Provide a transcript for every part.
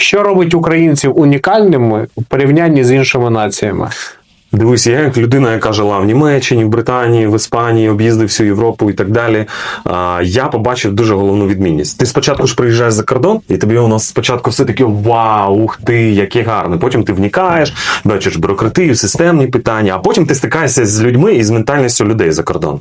Що робить українців унікальними у порівнянні з іншими націями? Дивись, я як людина, яка жила в Німеччині, в Британії, в Іспанії, об'їздив всю Європу і так далі. Я побачив дуже головну відмінність. Ти спочатку ж приїжджаєш за кордон, і тобі воно спочатку все таке вау, ух ти, яке гарне. Потім ти вникаєш, бачиш бюрократію, системні питання, а потім ти стикаєшся з людьми і з ментальністю людей за кордон.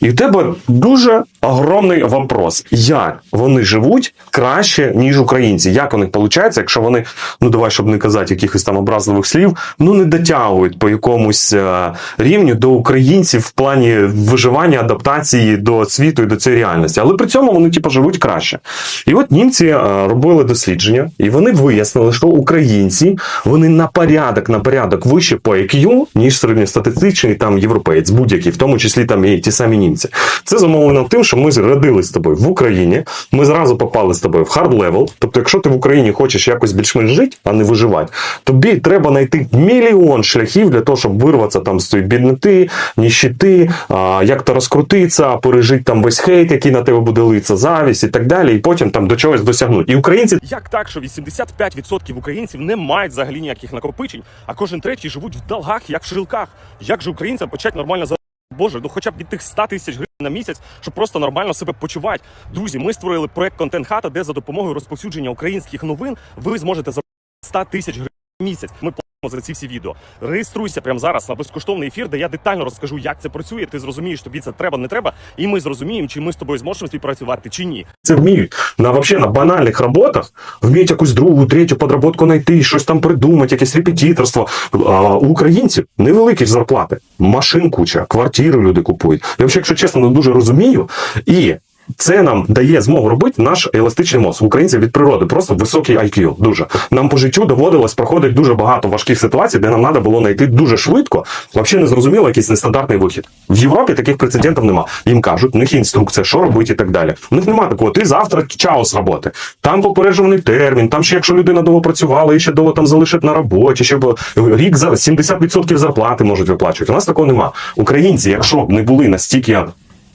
І в тебе дуже огромний вопрос, як вони живуть краще, ніж українці. Як у них виходить, якщо вони, ну давай, щоб не казати якихось там образливих слів, ну не дотягують по якомусь е, рівню до українців в плані виживання, адаптації до світу і до цієї реальності. Але при цьому вони типу, живуть краще. І от німці е, робили дослідження, і вони вияснили, що українці вони на порядок, на порядок вище по IQ, ніж середньостатистичний там європеєць, будь-який, в тому числі там і ті самі німці. Це зумовлено тим, що ми родились з тобою в Україні. Ми зразу попали з тобою в хард левел. Тобто, якщо ти в Україні хочеш якось більш-менш жити, а не виживати, тобі треба знайти мільйон шляхів для того, щоб вирватися там з тої бідноти, ніщити, як то розкрутитися, пережити там весь хейт, який на тебе буде литися, завість і так далі, і потім там до чогось досягнути. І українці Як так, що 85% українців не мають взагалі ніяких накопичень, а кожен третій живуть в долгах, як в шрілках? Як же українцям почати нормально за Боже, ну хоча б від тих 100 тисяч гривень на місяць, щоб просто нормально себе почувати. Друзі, ми створили проект Контент Хата, де за допомогою розповсюдження українських новин ви зможете за 100 тисяч гривень на місяць. Ми за ці всі відео. Реєструйся прямо зараз на безкоштовний ефір, де я детально розкажу, як це працює. Ти зрозумієш, тобі це треба, не треба, і ми зрозуміємо, чи ми з тобою зможемо співпрацювати чи ні. це вміють на вообще на банальних роботах, вміють якусь другу, третю подроботку знайти, щось там придумати, якесь репетиторство. А у українців невеликі зарплати, машин куча, квартири люди купують. Я взагалі, якщо чесно, не дуже розумію. І це нам дає змогу робити наш еластичний мозок. Українців від природи просто високий IQ. Дуже нам по життю доводилось проходити дуже багато важких ситуацій, де нам треба було знайти дуже швидко. Взагалі не зрозуміло якийсь нестандартний вихід. В Європі таких прецедентів нема. Їм кажуть, у них є інструкція, що робити і так далі. У них немає такого. Ти завтра чао з роботи. Там попереджений термін. Там ще якщо людина довго працювала, і ще довго там залишить на роботі, ще рік за 70% зарплати можуть виплачувати. У нас такого нема. Українці, якщо б не були настільки